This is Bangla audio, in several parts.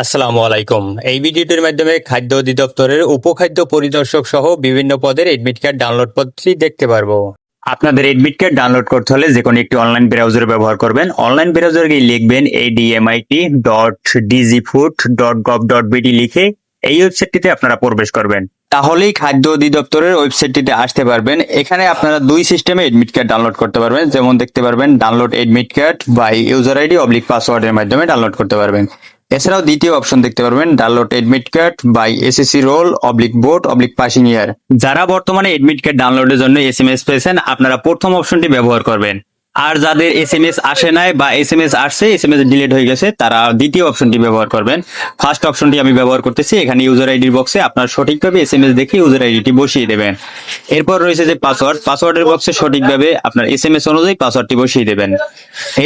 আসসালামু আলাইকুম। এই ভিডিওটির মাধ্যমে খাদ্য অধিদপ্তরের উপখাদ্য পরিদর্শক সহ বিভিন্ন পদের এডমিট কার্ড ডাউনলোড পদ্ধতি দেখতে পারব। আপনাদের এডমিট কার্ড ডাউনলোড করতে হলে যে কোনো একটি অনলাইন ব্রাউজার ব্যবহার করবেন। অনলাইন ব্রাউজারে গিয়ে লিখবেন ADMIT dot dot gov dot লিখে এই ওয়েবসাইটটিতে আপনারা প্রবেশ করবেন। তাহলেই খাদ্য অধিদপ্তরের ওয়েবসাইটটিতে আসতে পারবেন। এখানে আপনারা দুই সিস্টেমে এডমিট কার্ড ডাউনলোড করতে পারবেন। যেমন দেখতে পারবেন download admit card by user ID oblique পাসওয়ার্ডের মাধ্যমে ডাউনলোড করতে পারবেন। এছাড়াও দ্বিতীয় অপশন দেখতে পারবেন download admit card by SSC roll oblique board oblique passing year যারা বর্তমানে এডমিট কার্ড ডাউনলোডের জন্য এস এম এস পেয়েছেন, আপনারা প্রথম অপশনটি ব্যবহার করবেন। আর যাদের এস এম এস আসে নাই বা এস এম এস আসছে এসএমএস ডিলিট হয়ে গেছে, তারা দ্বিতীয় অপশনটি ব্যবহার করবেন। ফার্স্ট অপশনটি আমি ব্যবহার করতেছি, এখানে ইউজার আইডির বক্সে আপনার সঠিকভাবে এস এম এস দেখে ইউজার আইডিটি বসিয়ে দেবেন। এরপর রয়েছে যে পাসওয়ার্ড পাসওয়ার্ডের বক্সে সঠিকভাবে আপনার এস এম এস অনুযায়ী পাসওয়ার্ডটি বসিয়ে দেবেন।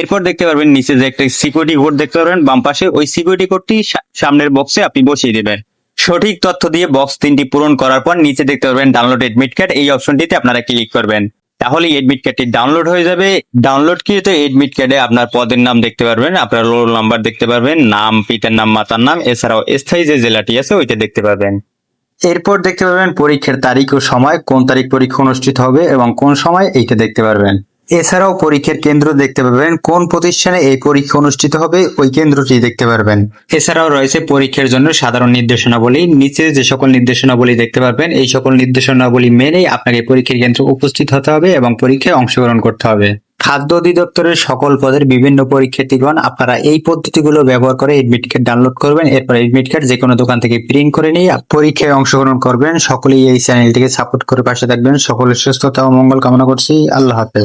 এরপর দেখতে পারবেন নিচে যে একটা সিকিউরিটি কোড দেখতে পারবেন, বাম পাশে ওই সিকিউরিটি কোডটি সামনের বক্সে আপনি বসিয়ে দেবেন। সঠিক তথ্য দিয়ে বক্স তিনটি পূরণ করার পর নিচে দেখতে পারবেন ডাউনলোড এডমিট কার্ড এই অপশনটিতে আপনারা ক্লিক করবেন। তাহলে এডমিট কার্ডটি ডাউনলোড হয়ে যাবে। ডাউনলোড কি কৃত এডমিট কার্ডে আপনার পদের নাম দেখতে পারবেন, আপনার রোল নাম্বার দেখতে পারবেন, নাম, পিতার নাম, মাতার নাম, এছাড়াও স্থায়ী যে জেলাটি আছে ওইটা দেখতে পাবেন। এরপর দেখতে পাবেন পরীক্ষার তারিখ ও সময়, কোন তারিখ পরীক্ষা অনুষ্ঠিত হবে এবং কোন সময় এইটা দেখতে পারবেন। এছাড়াও পরীক্ষার কেন্দ্র দেখতে পাবেন কোন প্রতিষ্ঠানে এই পরীক্ষা অনুষ্ঠিত হবে, ওই কেন্দ্রটি দেখতে পারবেন। এছাড়াও রয়েছে পরীক্ষার জন্য সাধারণ নির্দেশনাবলী। নিচে যে সকল নির্দেশনাবলী দেখতে পারবেন, এই সকল নির্দেশনাবলী মেনেই আপনাকে পরীক্ষার কেন্দ্রে উপস্থিত হতে হবে এবং পরীক্ষায় অংশগ্রহণ করতে হবে। খাদ্য অধিদপ্তরের সকল পদের বিভিন্ন পরীক্ষার্থীগণ আপনারা এই পদ্ধতিগুলো ব্যবহার করে এডমিট কার্ড ডাউনলোড করবেন। এরপর এডমিট কার্ড যে কোনো দোকান থেকে প্রিন্ট করে নিয়ে পরীক্ষায় অংশগ্রহণ করবেন। সকলেই এই চ্যানেলটিকে সাপোর্ট করে পাশে থাকবেন। সকলের সুস্থতা ও মঙ্গল কামনা করছি। আল্লাহ হাফেজ।